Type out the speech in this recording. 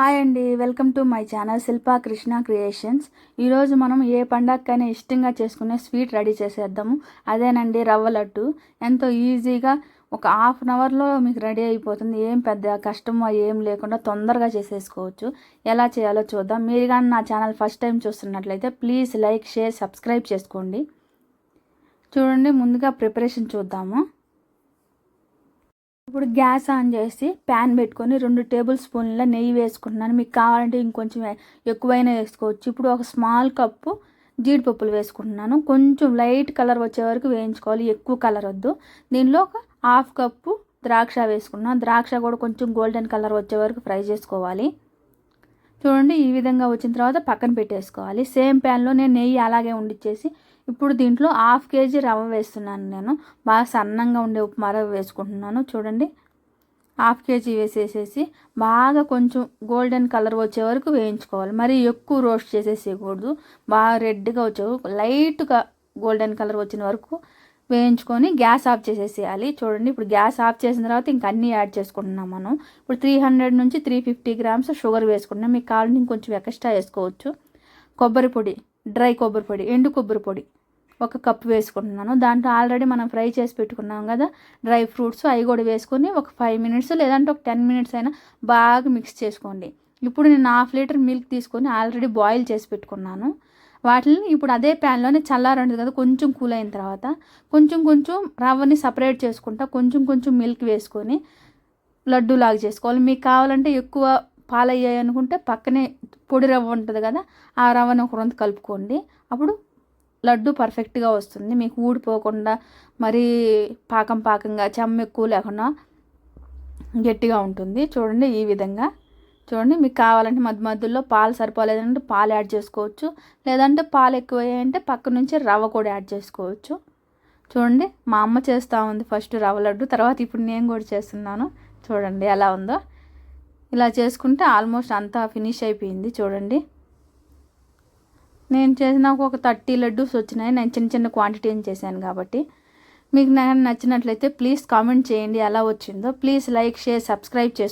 Hi అండి welcome to my channel Shilpa Krishna creations. ఈరోజు మనం ఏ పండగకైనా ఇష్టంగా చేసుకునే స్వీట్ రెడీ చేసేద్దాము. అదేనండి రవ్వ లడ్డు. ఎంతో ఈజీగా ఒక హాఫ్ అన్ అవర్లో మీకు రెడీ అయిపోతుంది. ఏం పెద్ద కష్టమో ఏం లేకుండా తొందరగా చేసేసుకోవచ్చు. ఎలా చేయాలో చూద్దాం. మీరు కానీ నా ఛానల్ ఫస్ట్ టైం చూస్తున్నట్లయితే ప్లీజ్ లైక్ షేర్ సబ్స్క్రైబ్ చేసుకోండి. చూడండి ముందుగా ప్రిపరేషన్ చూద్దాము. ఇప్పుడు గ్యాస్ ఆన్ చేసి ప్యాన్ పెట్టుకొని రెండు టేబుల్ స్పూన్ల నెయ్యి వేసుకుంటున్నాను. మీకు కావాలంటే ఇంకొంచెం ఎక్కువైనా వేసుకోవచ్చు. ఇప్పుడు ఒక స్మాల్ కప్పు జీడిపప్పులు వేసుకుంటున్నాను. కొంచెం లైట్ కలర్ వచ్చే వరకు వేయించుకోవాలి. ఎక్కువ కలర్ వద్దు. దీనిలో ఒక హాఫ్ కప్పు ద్రాక్ష వేసుకున్నాను. ద్రాక్ష కూడా కొంచెం గోల్డెన్ కలర్ వచ్చే వరకు ఫ్రై చేసుకోవాలి. చూడండి ఈ విధంగా వచ్చిన తర్వాత పక్కన పెట్టేసుకోవాలి. సేమ్ ప్యాన్లో నేను నెయ్యి అలాగే ఉండిచ్చేసి ఇప్పుడు దీంట్లో హాఫ్ కేజీ రవ్వ వేస్తున్నాను నేను. బాగా సన్నంగా ఉండే ఉప్మా రవ్వ వేసుకుంటున్నాను. చూడండి హాఫ్ కేజీ వేసేసేసి బాగా కొంచెం గోల్డెన్ కలర్ వచ్చే వరకు వేయించుకోవాలి. మరి ఎక్కువ రోస్ట్ చేసేసేయకూడదు. బాగా రెడ్గా వచ్చే లైట్గా గోల్డెన్ కలర్ వచ్చిన వరకు వేయించుకొని గ్యాస్ ఆఫ్ చేసేసేయాలి. చూడండి ఇప్పుడు గ్యాస్ ఆఫ్ చేసిన తర్వాత ఇంక అన్నీ యాడ్ చేసుకుంటున్నాం మనం. ఇప్పుడు త్రీ హండ్రెడ్ నుంచి త్రీ ఫిఫ్టీ గ్రామ్స్ షుగర్ వేసుకుంటున్నాం. మీకు కావాలంటే ఇంకొంచెం ఎక్స్ట్రా వేసుకోవచ్చు. కొబ్బరి పొడి డ్రై కొబ్బరి పొడి ఎండు కొబ్బరి పొడి ఒక కప్ వేసుకుంటున్నాను. దాంట్లో ఆల్రెడీ మనం ఫ్రై చేసి పెట్టుకున్నాం కదా డ్రై ఫ్రూట్స్ అవి కూడా వేసుకొని ఒక ఫైవ్ మినిట్స్ లేదంటే ఒక టెన్ మినిట్స్ అయినా బాగా మిక్స్ చేసుకోండి. ఇప్పుడు నేను హాఫ్ లీటర్ మిల్క్ తీసుకొని ఆల్రెడీ బాయిల్ చేసి పెట్టుకున్నాను. వాటిని ఇప్పుడు అదే ప్యాన్లోనే చల్లారండి కదా కొంచెం కూల్ అయిన తర్వాత. కొంచెం కొంచెం రవ్వని సపరేట్ చేసుకుంటా కొంచెం కొంచెం మిల్క్ వేసుకొని లడ్డు లాగా చేసుకోవాలి. మీకు కావాలంటే ఎక్కువ పాలయ్యాయి అనుకుంటే పక్కనే పొడి రవ్వ ఉంటుంది కదా ఆ రవ్వను ఒక రొంత కలుపుకోండి. అప్పుడు లడ్డు పర్ఫెక్ట్గా వస్తుంది. మీకు ఊడిపోకుండా మరీ పాకం పాకంగా చెమ్మ ఎక్కువ లేకుండా గట్టిగా ఉంటుంది. చూడండి ఈ విధంగా. చూడండి మీకు కావాలంటే మధ్య మధ్యలో పాలు సరిపోలేదంటే పాలు యాడ్ చేసుకోవచ్చు. లేదంటే పాలు ఎక్కువ అంటే పక్క నుంచి రవ్వ కూడా యాడ్ చేసుకోవచ్చు. చూడండి మా అమ్మ చేస్తూ ఉంది ఫస్ట్ రవ్వ లడ్డు తర్వాత ఇప్పుడు నేను కూడా చేస్తున్నాను. చూడండి ఎలా ఉందో. ఇలా చేసుకుంటే ఆల్మోస్ట్ అంతా ఫినిష్ అయిపోయింది చూడండి. నేను చేసిన ఒక థర్టీ లడ్డూస్ వచ్చినాయి నేను చిన్న చిన్న క్వాంటిటీ చేశాను కాబట్టి. మీకు నచ్చినట్లయితే ప్లీజ్ కామెంట్ చేయండి ఎలా వచ్చిందో. ప్లీజ్ లైక్ షేర్ సబ్స్క్రైబ్ చేసుకో